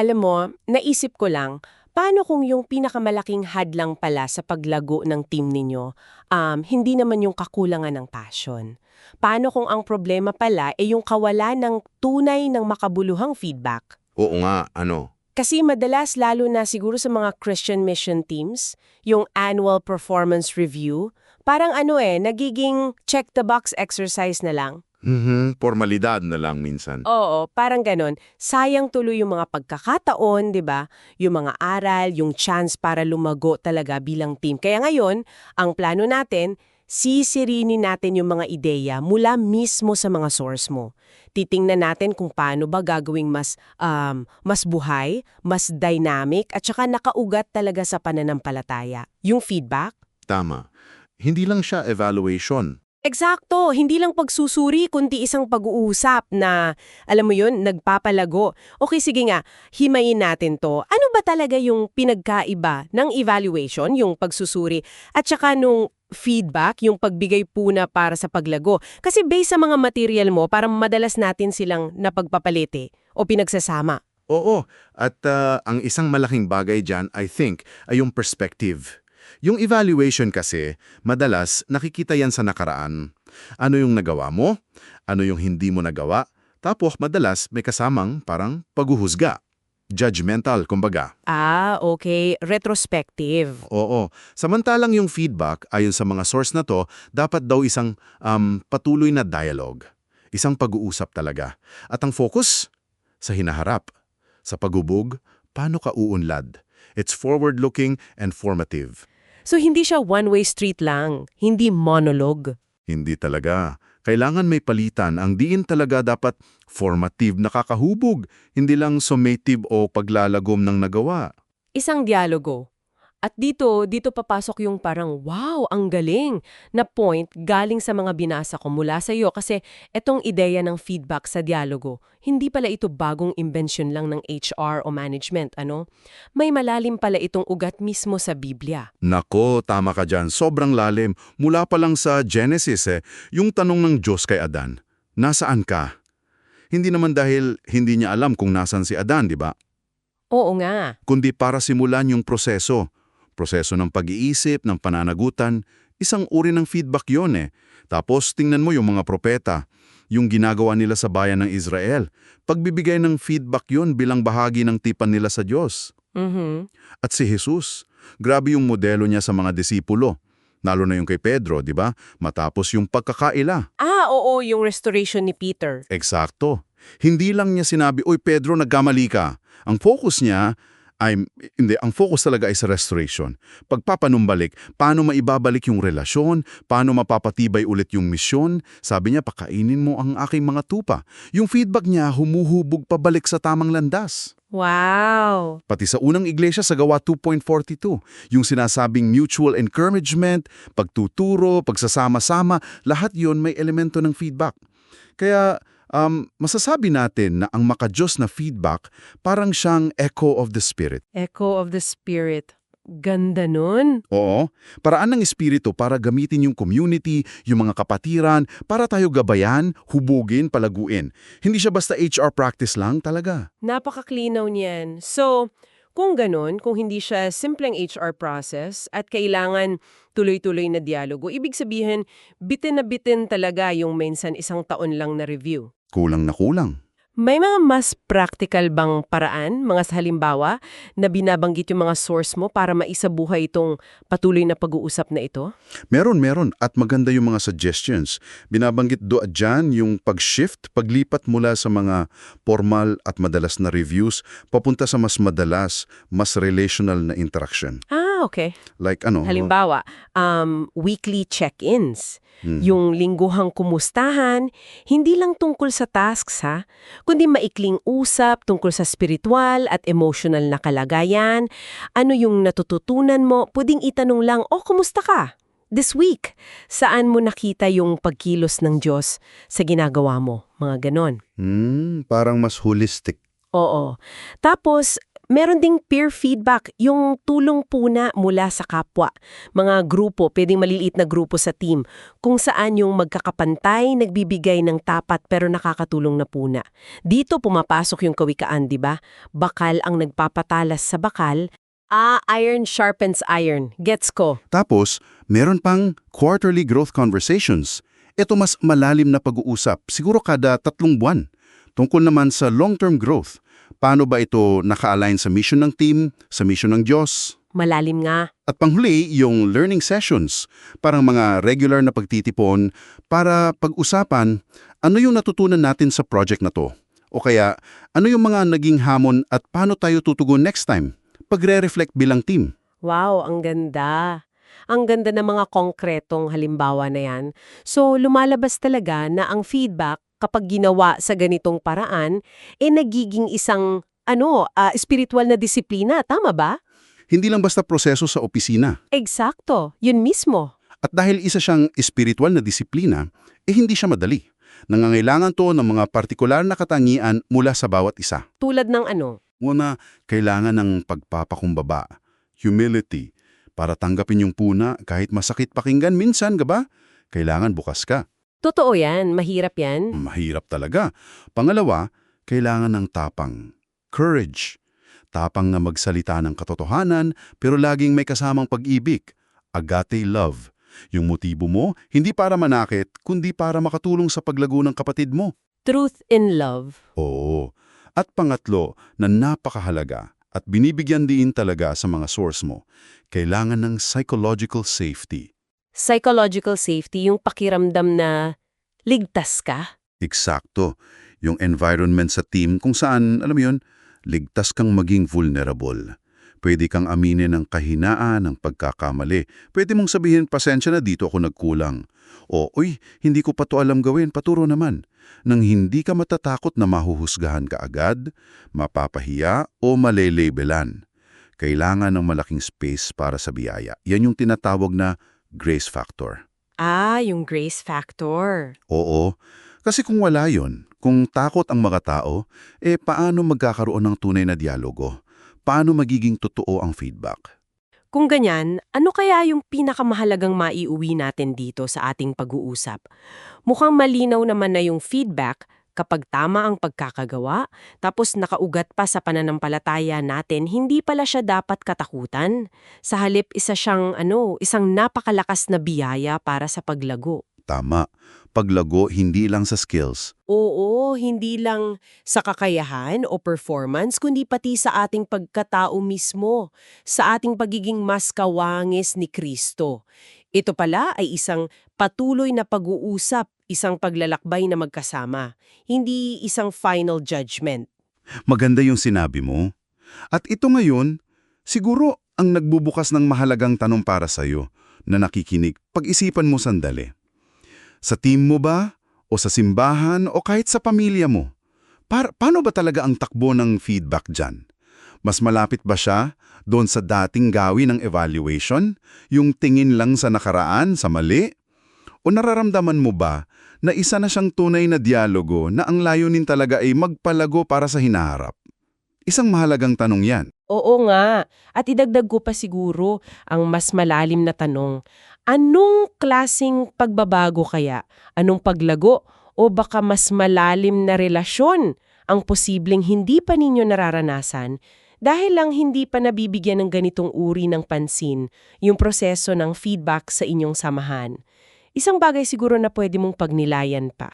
Alam mo, naisip ko lang, paano kung yung pinakamalaking hadlang pala sa paglago ng team ninyo, um, hindi naman yung kakulangan ng passion? Paano kung ang problema pala ay yung kawalan ng tunay ng makabuluhang feedback? Oo nga, ano? Kasi madalas lalo na siguro sa mga Christian mission teams, yung annual performance review, parang ano eh, nagiging check-the-box exercise na lang. Mhm, formalidad na lang minsan. Oo, parang ganon. Sayang tuloy yung mga pagkakataon, di ba? Yung mga aral, yung chance para lumago talaga bilang team. Kaya ngayon, ang plano natin, sisirinin natin yung mga ideya mula mismo sa mga source mo. Titingnan natin kung paano ba gagawing mas, um, mas buhay, mas dynamic, at saka nakaugat talaga sa pananampalataya. Yung feedback, Tama. Hindi lang siya evaluation. Eksakto, hindi lang pagsusuri kundi isang pag-uusap na, alam mo yun, nagpapalago. Okay, sige nga, himayin natin to. Ano ba talaga yung pinagkaiba ng evaluation, yung pagsusuri, at saka nung feedback, yung pagbigay puna para sa paglago? Kasi based sa mga material mo, parang madalas natin silang napagpapalite o pinagsasama. Oo, at ah, ang isang malaking bagay dyan, I think, ay yung perspective. Yung evaluation kasi, madalas nakikita yan sa nakaraan. Ano yung nagawa mo? Ano yung hindi mo nagawa? Tapos madalas may kasamang parang paghuhusga. Judgmental, kumbaga. Ah, okay. Retrospective. Oo. Samantalang yung feedback, ayon sa mga source na to, dapat daw isang um, patuloy na dialogue. Isang pag-uusap talaga. At ang focus? Sa hinaharap. Sa pagubog, paano ka uunlad? It's forward-looking and formative. So hindi siya one-way street lang, hindi monologue. Hindi talaga. Kailangan may palitan. Ang diin talaga dapat formative, nakakahubog, hindi lang summative o paglalagom ng nagawa. isang dialogo. At dito, dito papasok yung parang, wow, ang galing na point galing sa mga binasa ko mula sa iyo kasi etong ideya ng feedback sa dialogo, hindi pala ito bagong invention lang ng HR o management, ano? May malalim pala itong ugat mismo sa Biblia. Nako, tama ka dyan. Sobrang lalim. Mula pa lang sa Genesis eh, yung tanong ng Diyos kay Adan, nasaan ka? Hindi naman dahil hindi niya alam kung nasan si Adan, di ba? Oo nga. Kundi para simulan yung proseso. Proseso ng pag-iisip, ng pananagutan. Isang uri ng feedback yon eh. Tapos tingnan mo yung mga propeta, yung ginagawa nila sa bayan ng Israel. Pagbibigay ng feedback yon bilang bahagi ng tipan nila sa Diyos. Mhm. At si Jesus, grabe yung modelo niya sa mga disipulo. Lalo na yung kay Pedro, di ba? Matapos yung pagkakaila. Ah, oo, yung restoration ni Peter. Eksakto. Hindi lang niya sinabi, Uy Pedro, nagkamali ka. Ang focus niya ay, hindi, ang focus talaga ay sa restoration. Pagpapanumbalik, paano maibabalik yung relasyon, paano mapapatibay ulit yung misyon. Sabi niya, pakainin mo ang aking mga tupa. Yung feedback niya, humuhubog pabalik sa tamang landas. Wow! Pati sa unang iglesia sa gawa 2.42, yung sinasabing mutual encouragement, pagtuturo, pagsasama-sama, lahat yon may elemento ng feedback. Kaya um, masasabi natin na ang makajos na feedback parang siyang echo of the spirit. Echo of the Spirit. Ganda nun. Oo, paraan ng espiritu para gamitin yung community, yung mga kapatiran, para tayo gabayan, hubugin, palaguin. Hindi siya basta HR practice lang talaga. Napakaklinaw niyan. So, kung ganun, kung hindi siya simpleng HR process at kailangan tuloy-tuloy na dialogo, ibig sabihin, bitin na bitin talaga yung minsan isang taon lang na review. Kulang na kulang. May mga mas practical bang paraan, mga sa halimbawa, na binabanggit yung mga source mo para maisabuhay itong patuloy na pag-uusap na ito? Meron, meron. At maganda yung mga suggestions. Binabanggit do dyan yung pag-shift, paglipat mula sa mga formal at madalas na reviews, papunta sa mas madalas, mas relational na interaction. Ah, okay. Like ano? Halimbawa, um, weekly check-ins. Hmm. Yung lingguhang kumustahan, hindi lang tungkol sa tasks ha, kundi maikling usap tungkol sa spiritual at emotional na kalagayan, ano yung natututunan mo, pwedeng itanong lang, oh, kumusta ka? This week, saan mo nakita yung pagkilos ng Diyos sa ginagawa mo? Mga ganon. Hmm, parang mas holistic. Oo. Tapos, meron ding peer feedback, yung tulong puna mula sa kapwa. Mga grupo, pwedeng maliliit na grupo sa team, kung saan yung magkakapantay, nagbibigay ng tapat pero nakakatulong na puna. Dito pumapasok yung kawikaan, di ba? Bakal ang nagpapatalas sa bakal. Ah, iron sharpens iron. Gets ko. Tapos, meron pang quarterly growth conversations. Ito mas malalim na pag-uusap, siguro kada tatlong buwan. Tungkol naman sa long-term growth. Paano ba ito naka-align sa mission ng team, sa mission ng Diyos? Malalim nga. At panghuli, yung learning sessions, parang mga regular na pagtitipon para pag-usapan ano yung natutunan natin sa project na to. O kaya, ano yung mga naging hamon at paano tayo tutugon next time? Pagre-reflect bilang team. Wow, ang ganda. Ang ganda ng mga konkretong halimbawa na yan. So, lumalabas talaga na ang feedback kapag ginawa sa ganitong paraan, eh nagiging isang, ano, ah, spiritual na disiplina. Tama ba? Hindi lang basta proseso sa opisina. Eksakto. Yun mismo. At dahil isa siyang espiritual na disiplina, eh hindi siya madali. Nangangailangan to ng mga partikular na katangian mula sa bawat isa. Tulad ng ano. Una, kailangan ng pagpapakumbaba, humility, para tanggapin yung puna kahit masakit pakinggan minsan, gaba? Kailangan bukas ka. Totoo yan. Mahirap yan. Mahirap talaga. Pangalawa, kailangan ng tapang. Courage. Tapang na magsalita ng katotohanan pero laging may kasamang pag-ibig. Agate love. Yung motibo mo, hindi para manakit, kundi para makatulong sa paglago ng kapatid mo. Truth in love. Oo. At pangatlo, na napakahalaga at binibigyan din talaga sa mga source mo, kailangan ng psychological safety. Psychological safety, yung pakiramdam na ligtas ka. Eksakto. Yung environment sa team kung saan, alam mo yun, ligtas kang maging vulnerable. Pwede kang aminin ng kahinaan, ng pagkakamali. Pwede mong sabihin, pasensya na dito ako nagkulang. O, uy, hindi ko pa to alam gawin, paturo naman. Nang hindi ka matatakot na mahuhusgahan ka agad, mapapahiya o malelebelan. Kailangan ng malaking space para sa biyaya. Yan yung tinatawag na grace factor. Ah, yung grace factor. Oo, kasi kung wala yon, kung takot ang mga tao, eh paano magkakaroon ng tunay na dialogo? Paano magiging totoo ang feedback? Kung ganyan, ano kaya yung pinakamahalagang maiuwi natin dito sa ating pag-uusap? Mukhang malinaw naman na yung feedback kapag tama ang pagkakagawa, tapos nakaugat pa sa pananampalataya natin, hindi pala siya dapat katakutan. Sa halip, isa siyang ano, isang napakalakas na biyaya para sa paglago. Tama. Paglago hindi lang sa skills. Oo, hindi lang sa kakayahan o performance, kundi pati sa ating pagkatao mismo, sa ating pagiging mas kawangis ni Kristo. Ito pala ay isang patuloy na pag-uusap, isang paglalakbay na magkasama, hindi isang final judgment. Maganda yung sinabi mo. At ito ngayon, siguro ang nagbubukas ng mahalagang tanong para sa'yo na nakikinig, pag-isipan mo sandali. Sa team mo ba? O sa simbahan? O kahit sa pamilya mo? Par paano ba talaga ang takbo ng feedback dyan? Mas malapit ba siya doon sa dating gawin ng evaluation? Yung tingin lang sa nakaraan, sa mali? O nararamdaman mo ba na isa na siyang tunay na dialogo na ang layunin talaga ay magpalago para sa hinaharap? Isang mahalagang tanong yan. Oo nga. At idagdag ko pa siguro ang mas malalim na tanong. Anong klasing pagbabago kaya? Anong paglago? O baka mas malalim na relasyon ang posibleng hindi pa ninyo nararanasan dahil lang hindi pa nabibigyan ng ganitong uri ng pansin yung proseso ng feedback sa inyong samahan. Isang bagay siguro na pwede mong pagnilayan pa.